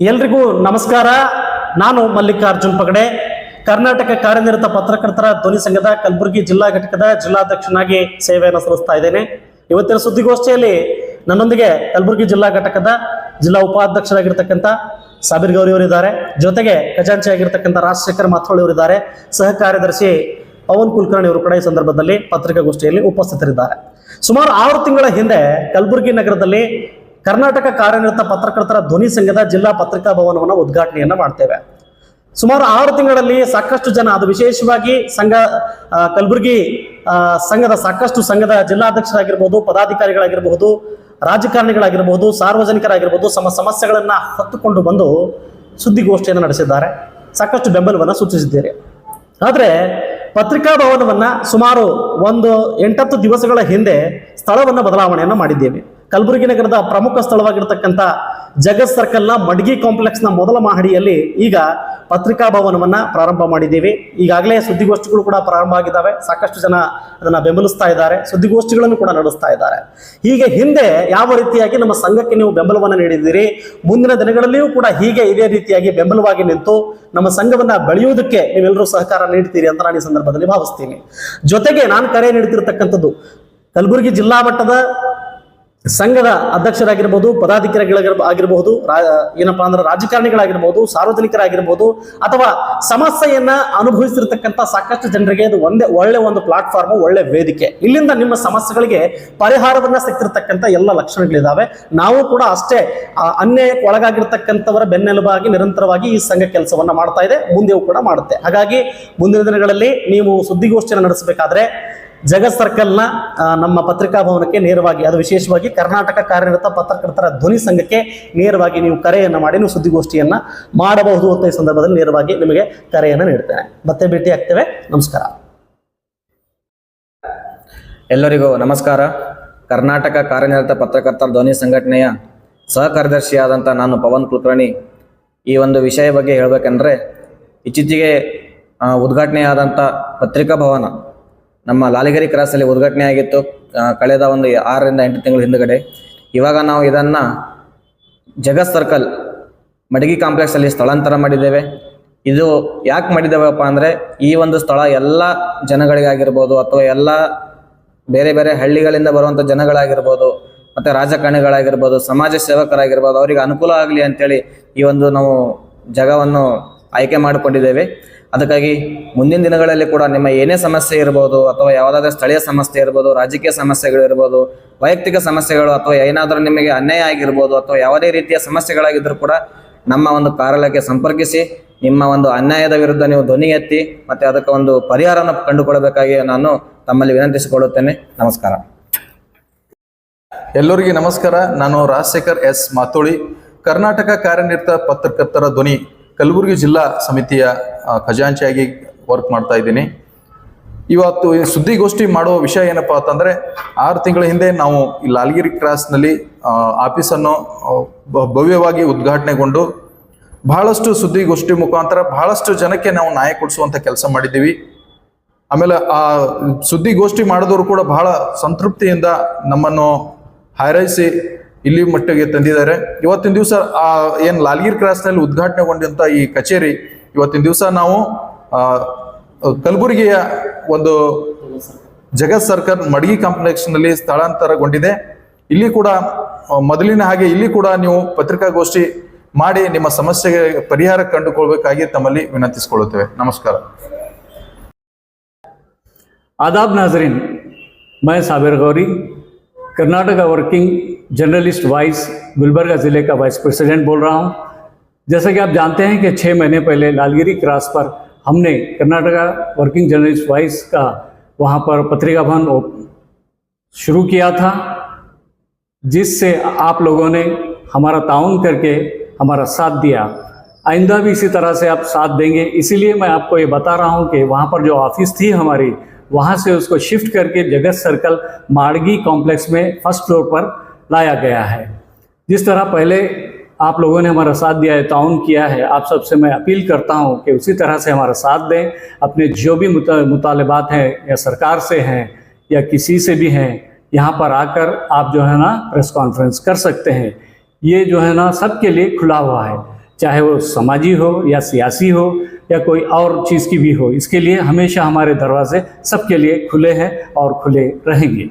ಎಲ್ರಿಗೂ ನಮಸ್ಕಾರ. ನಾನು ಮಲ್ಲಿಕಾರ್ಜುನ್ ಪಗಡೆ. ಕರ್ನಾಟಕ ಕಾರ್ಯನಿರತ ಪತ್ರಕರ್ತರ ಧ್ವನಿ ಸಂಘದ ಕಲಬುರಗಿ ಜಿಲ್ಲಾ ಘಟಕದ ಜಿಲ್ಲಾಧ್ಯಕ್ಷನಾಗಿ ಸೇವೆಯನ್ನು ಸಲ್ಲಿಸ್ತಾ ಇದ್ದೇನೆ. ಇವತ್ತಿನ ಸುದ್ದಿಗೋಷ್ಠಿಯಲ್ಲಿ ನನ್ನೊಂದಿಗೆ ಕಲಬುರಗಿ ಜಿಲ್ಲಾ ಘಟಕದ ಜಿಲ್ಲಾ ಉಪಾಧ್ಯಕ್ಷರಾಗಿರ್ತಕ್ಕಂಥ ಸಾಬೀರ್ ಗೌರಿ ಅವರಿದ್ದಾರೆ. ಜೊತೆಗೆ ಖಜಾಂಚಿ ಆಗಿರ್ತಕ್ಕಂಥ ರಾಜಶೇಖರ್ ಮಾಥೋಳಿ ಅವರಿದ್ದಾರೆ. ಸಹ ಕಾರ್ಯದರ್ಶಿ ಪವನ್ ಕುಲಕರ್ಣಿ ಅವರು ಕೂಡ ಈ ಸಂದರ್ಭದಲ್ಲಿ ಪತ್ರಿಕಾಗೋಷ್ಠಿಯಲ್ಲಿ ಉಪಸ್ಥಿತರಿದ್ದಾರೆ. ಸುಮಾರು ಆರು ತಿಂಗಳ ಹಿಂದೆ ಕಲಬುರಗಿ ನಗರದಲ್ಲಿ ಕರ್ನಾಟಕ ಕಾರ್ಯನಿರತ ಪತ್ರಕರ್ತರ ಧ್ವನಿ ಸಂಘದ ಜಿಲ್ಲಾ ಪತ್ರಿಕಾ ಭವನವನ್ನು ಉದ್ಘಾಟನೆಯನ್ನು ಮಾಡ್ತೇವೆ. ಸುಮಾರು ಆರು ತಿಂಗಳಲ್ಲಿ ಸಾಕಷ್ಟು ಜನ, ಅದು ವಿಶೇಷವಾಗಿ ಸಂಘ ಕಲಬುರಗಿ ಸಂಘದ ಸಾಕಷ್ಟು ಸಂಘದ ಜಿಲ್ಲಾಧ್ಯಕ್ಷರಾಗಿರ್ಬೋದು, ಪದಾಧಿಕಾರಿಗಳಾಗಿರಬಹುದು ರಾಜಕಾರಣಿಗಳಾಗಿರಬಹುದು ಸಾರ್ವಜನಿಕರಾಗಿರ್ಬೋದು ತಮ್ಮ ಸಮಸ್ಯೆಗಳನ್ನು ಹೊತ್ತುಕೊಂಡು ಬಂದು ಸುದ್ದಿಗೋಷ್ಠಿಯನ್ನು ನಡೆಸಿದ್ದಾರೆ. ಸಾಕಷ್ಟು ಬೆಂಬಲವನ್ನು ಸೂಚಿಸಿದ್ದೀರಿ. ಆದರೆ ಪತ್ರಿಕಾ ಭವನವನ್ನು ಸುಮಾರು ಒಂದು ಎಂಟತ್ತು ದಿವಸಗಳ ಹಿಂದೆ ಸ್ಥಳವನ್ನು ಬದಲಾವಣೆಯನ್ನು ಮಾಡಿದ್ದೇವೆ. ಕಲಬುರಗಿ ನಗರದ ಪ್ರಮುಖ ಸ್ಥಳವಾಗಿರ್ತಕ್ಕಂಥ ಜಗತ್ ಸರ್ಕಲ್ನ ಮಡ್ಗಿ ಕಾಂಪ್ಲೆಕ್ಸ್ನ ಮೊದಲ ಮಹಡಿಯಲ್ಲಿ ಈಗ ಪತ್ರಿಕಾ ಭವನವನ್ನ ಪ್ರಾರಂಭ ಮಾಡಿದ್ದೀವಿ. ಈಗಾಗಲೇ ಸುದ್ದಿಗೋಷ್ಠಿಗಳು ಕೂಡ ಪ್ರಾರಂಭ ಆಗಿದ್ದಾವೆ. ಸಾಕಷ್ಟು ಜನ ಅದನ್ನ ಬೆಂಬಲಿಸ್ತಾ ಇದ್ದಾರೆ. ಸುದ್ದಿಗೋಷ್ಠಿಗಳನ್ನು ಕೂಡ ನಡೆಸ್ತಾ ಇದ್ದಾರೆ. ಹೀಗೆ ಹಿಂದೆ ಯಾವ ರೀತಿಯಾಗಿ ನಮ್ಮ ಸಂಘಕ್ಕೆ ನೀವು ಬೆಂಬಲವನ್ನು ನೀಡಿದ್ದೀರಿ? ಮುಂದಿನ ದಿನಗಳಲ್ಲಿಯೂ ಕೂಡ ಹೀಗೆ ಇದೇ ರೀತಿಯಾಗಿ ಬೆಂಬಲವಾಗಿ ನಿಂತು ನಮ್ಮ ಸಂಘವನ್ನ ಬೆಳೆಯುವುದಕ್ಕೆ ನೀವೆಲ್ಲರೂ ಸಹಕಾರ ನೀಡ್ತೀರಿ ಅಂತ ನಾನು ಈ ಸಂದರ್ಭದಲ್ಲಿ ಭಾವಿಸ್ತೀನಿ. ಜೊತೆಗೆ ನಾನು ಕರೆ ನೀಡ್ತಿರ್ತಕ್ಕಂಥದ್ದು ಕಲಬುರಗಿ ಜಿಲ್ಲಾ ಮಟ್ಟದ ಸಂಘದ ಅಧ್ಯಕ್ಷರಾಗಿರ್ಬೋದು ಪದಾಧಿಕಾರಿಗಳ ಆಗಿರಬಹುದು ಏನಪ್ಪಾ ಅಂದ್ರೆ ರಾಜಕಾರಣಿಗಳಾಗಿರ್ಬೋದು, ಸಾರ್ವಜನಿಕರಾಗಿರ್ಬೋದು, ಅಥವಾ ಸಮಸ್ಯೆಯನ್ನ ಅನುಭವಿಸಿರ್ತಕ್ಕಂಥ ಸಾಕಷ್ಟು ಜನರಿಗೆ ಅದು ಒಂದೇ ಒಳ್ಳೆ ಒಂದು ಪ್ಲಾಟ್ಫಾರ್ಮ್, ಒಳ್ಳೆ ವೇದಿಕೆ. ಇಲ್ಲಿಂದ ನಿಮ್ಮ ಸಮಸ್ಯೆಗಳಿಗೆ ಪರಿಹಾರವನ್ನ ಸಿಕ್ತಿರ್ತಕ್ಕಂಥ ಎಲ್ಲ ಲಕ್ಷಣಗಳಿದಾವೆ. ನಾವು ಕೂಡ ಅಷ್ಟೇ ಅನ್ಯಾಯಕ್ಕೆ ಒಳಗಾಗಿರ್ತಕ್ಕಂಥವರ ಬೆನ್ನೆಲುಬಾಗಿ ನಿರಂತರವಾಗಿ ಈ ಸಂಘ ಕೆಲಸವನ್ನ ಮಾಡ್ತಾ ಇದೆ, ಮುಂದೆಯೂ ಕೂಡ ಮಾಡುತ್ತೆ. ಹಾಗಾಗಿ ಮುಂದಿನ ದಿನಗಳಲ್ಲಿ ನೀವು ಸುದ್ದಿಗೋಷ್ಠಿಯನ್ನು ನಡೆಸಬೇಕಾದ್ರೆ ಜಗತ್ ಸರ್ಕಲ್ನ ನಮ್ಮ ಪತ್ರಿಕಾ ಭವನಕ್ಕೆ ನೇರವಾಗಿ, ಅದು ವಿಶೇಷವಾಗಿ ಕರ್ನಾಟಕ ಕಾರ್ಯನಿರತ ಪತ್ರಕರ್ತರ ಧ್ವನಿ ಸಂಘಕ್ಕೆ ನೇರವಾಗಿ ನೀವು ಕರೆಯನ್ನು ಮಾಡಿ, ನೀವು ಸುದ್ದಿಗೋಷ್ಠಿಯನ್ನ ಮಾಡಬಹುದು ಅಂತ ಈ ಸಂದರ್ಭದಲ್ಲಿ ನೇರವಾಗಿ ನಿಮಗೆ ಕರೆಯನ್ನು ನೀಡ್ತೇನೆ. ಮತ್ತೆ ಭೇಟಿ ಆಗ್ತೇವೆ. ನಮಸ್ಕಾರ. ಎಲ್ಲರಿಗೂ ನಮಸ್ಕಾರ. ಕರ್ನಾಟಕ ಕಾರ್ಯನಿರತ ಪತ್ರಕರ್ತರ ಧ್ವನಿ ಸಂಘಟನೆಯ ಸಹ ಕಾರ್ಯದರ್ಶಿಯಾದಂಥ ನಾನು ಪವನ್ ಕುಲಕರ್ಣಿ. ಈ ಒಂದು ವಿಷಯ ಬಗ್ಗೆ ಹೇಳಬೇಕಂದ್ರೆ, ಇತ್ತೀಚೆಗೆ ಉದ್ಘಾಟನೆಯಾದಂಥ ಪತ್ರಿಕಾ ಭವನ ನಮ್ಮ ಲಾಲಿಗರಿ ಕ್ರಾಸಲ್ಲಿ ಉದ್ಘಾಟನೆ ಆಗಿತ್ತು ಕಳೆದ ಒಂದು ಆರರಿಂದ ಎಂಟು ತಿಂಗಳ ಹಿಂದುಗಡೆ. ಇವಾಗ ನಾವು ಇದನ್ನು ಜಗತ್ ಸರ್ಕಲ್ ಮಡಗಿ ಕಾಂಪ್ಲೆಕ್ಸಲ್ಲಿ ಸ್ಥಳಾಂತರ ಮಾಡಿದ್ದೇವೆ. ಇದು ಯಾಕೆ ಮಾಡಿದ್ದೇವಪ್ಪ ಅಂದರೆ, ಈ ಒಂದು ಸ್ಥಳ ಎಲ್ಲ ಜನಗಳಿಗಾಗಿರ್ಬೋದು ಅಥವಾ ಎಲ್ಲ ಬೇರೆ ಬೇರೆ ಹಳ್ಳಿಗಳಿಂದ ಬರುವಂಥ ಜನಗಳಾಗಿರ್ಬೋದು, ಮತ್ತು ರಾಜಕಾರಣಿಗಳಾಗಿರ್ಬೋದು, ಸಮಾಜ ಸೇವಕರಾಗಿರ್ಬೋದು, ಅವರಿಗೆ ಅನುಕೂಲ ಆಗಲಿ ಅಂತೇಳಿ ಈ ಒಂದು ನಾವು ಜಾಗವನ್ನು ಆಯ್ಕೆ ಮಾಡಿಕೊಂಡಿದ್ದೇವೆ. ಅದಕ್ಕಾಗಿ ಮುಂದಿನ ದಿನಗಳಲ್ಲಿ ಕೂಡ ನಿಮ್ಮ ಏನೇ ಸಮಸ್ಯೆ ಇರ್ಬೋದು ಅಥವಾ ಯಾವುದಾದ್ರೂ ಸ್ಥಳೀಯ ಸಮಸ್ಯೆ ಇರ್ಬೋದು, ರಾಜಕೀಯ ಸಮಸ್ಯೆಗಳು ಇರ್ಬೋದು, ವೈಯಕ್ತಿಕ ಸಮಸ್ಯೆಗಳು ಅಥವಾ ಏನಾದರೂ ನಿಮಗೆ ಅನ್ಯಾಯ ಆಗಿರ್ಬೋದು ಅಥವಾ ಯಾವುದೇ ರೀತಿಯ ಸಮಸ್ಯೆಗಳಾಗಿದ್ದರೂ ಕೂಡ ನಮ್ಮ ಒಂದು ಕಾರ್ಯಾಲಯಕ್ಕೆ ಸಂಪರ್ಕಿಸಿ, ನಿಮ್ಮ ಒಂದು ಅನ್ಯಾಯದ ವಿರುದ್ಧ ನೀವು ಧ್ವನಿ ಎತ್ತಿ ಮತ್ತು ಅದಕ್ಕೆ ಒಂದು ಪರಿಹಾರವನ್ನು ಕಂಡುಕೊಳ್ಳಬೇಕಾಗಿ ನಾನು ತಮ್ಮಲ್ಲಿ ವಿನಂತಿಸಿಕೊಳ್ಳುತ್ತೇನೆ. ನಮಸ್ಕಾರ. ಎಲ್ಲರಿಗೆ ನಮಸ್ಕಾರ. ನಾನು ರಾಜಶೇಖರ್ ಎಸ್ ಮಾತೋಳಿ. ಕರ್ನಾಟಕ ಕಾರ್ಯನಿರತ ಪತ್ರಕರ್ತರ ಧ್ವನಿ. ಕಲಬುರಗಿ ಜಿಲ್ಲಾ ಸಮಿತಿಯ ಖಜಾಂಚಿಯಾಗಿ ವರ್ಕ್ ಮಾಡ್ತಾ ಇದ್ದೀನಿ. ಇವತ್ತು ಸುದ್ದಿಗೋಷ್ಠಿ ಮಾಡುವ ವಿಷಯ ಏನಪ್ಪಾ ಅಂತಂದ್ರೆ, ಆರು ತಿಂಗಳ ಹಿಂದೆ ನಾವು ಈ ಲಾಲ್ಗಿರಿ ಕ್ರಾಸ್ನಲ್ಲಿ ಆಫೀಸನ್ನು ಭವ್ಯವಾಗಿ ಉದ್ಘಾಟನೆಗೊಂಡು ಬಹಳಷ್ಟು ಸುದ್ದಿಗೋಷ್ಠಿ ಮುಖಾಂತರ ಬಹಳಷ್ಟು ಜನಕ್ಕೆ ನಾವು ನ್ಯಾಯ ಕೊಡಿಸುವಂತ ಕೆಲಸ ಮಾಡಿದ್ದೀವಿ. ಆಮೇಲೆ ಆ ಸುದ್ದಿಗೋಷ್ಠಿ ಮಾಡಿದವರು ಕೂಡ ಬಹಳ ಸಂತೃಪ್ತಿಯಿಂದ ನಮ್ಮನ್ನು ಹಾರೈಸಿ ಇಲ್ಲಿ ಮಟ್ಟಿಗೆ ತಂದಿದ್ದಾರೆ ಇವತ್ತಿನ ದಿವಸ ಆ ಏನ್ ಲಾಲ್ಗಿರ್ ಕ್ರಾಸ್ನಲ್ಲಿ ಉದ್ಘಾಟನೆಗೊಂಡಂತ ಈ ಕಚೇರಿ ಇವತ್ತಿನ ದಿವಸ ನಾವು ಆ, ಕಲಬುರಗಿಯ ಒಂದು ಜಗತ್ ಸರ್ಕಲ್ ಮಡಗಿ ಕಾಂಪ್ಲೆಕ್ಸ್ನಲ್ಲಿ ಸ್ಥಳಾಂತರಗೊಂಡಿದೆ ಇಲ್ಲಿ ಕೂಡ ಆ, ಮೊದಲಿನ ಹಾಗೆ ಇಲ್ಲಿ ಕೂಡ ನೀವು ಪತ್ರಿಕಾಗೋಷ್ಠಿ ಮಾಡಿ ನಿಮ್ಮ ಸಮಸ್ಯೆಗೆ ಪರಿಹಾರ ಕಂಡುಕೊಳ್ಬೇಕಾಗಿ ತಮ್ಮಲ್ಲಿ ವಿನಂತಿಸಿಕೊಳ್ಳುತ್ತೇವೆ ನಮಸ್ಕಾರ आदाब नाजरीन मैं Sabir Gauri Karnataka working journalist vice Gulbarga ज़िले का वाइस प्रेसिडेंट बोल रहा हूँ। जैसा कि आप जानते हैं कि छः महीने पहले लालगिरी क्रॉस पर हमने कर्नाटका वर्किंग जर्नलिस्ट वाइस का वहाँ पर पत्रिका भवन शुरू किया था, जिससे आप लोगों ने हमारा ताउन करके हमारा साथ दिया। आइंदा भी इसी तरह से आप साथ देंगे। इसीलिए मैं आपको ये बता रहा हूँ कि वहाँ पर जो ऑफ़िस थी हमारी वहाँ से उसको शिफ्ट करके जगत सर्कल माड़गी कॉम्प्लेक्स में फ़र्स्ट फ्लोर पर लाया गया है। जिस तरह पहले आप लोगों ने हमारा साथ दिया है ताउन किया है, आप सबसे मैं अपील करता हूँ कि उसी तरह से हमारा साथ दें। अपने जो भी मुतालबात हैं, या सरकार से हैं, या किसी से भी हैं, यहाँ पर आकर आप जो है ना प्रेस कॉन्फ्रेंस कर सकते हैं। ये जो है ना सबके लिए खुला हुआ है। चाहे वो समाजी हो या सियासी हो या कोई और चीज़ की भी हो, इसके लिए हमेशा हमारे दरवाजे सबके लिए खुले हैं और खुले रहेंगे।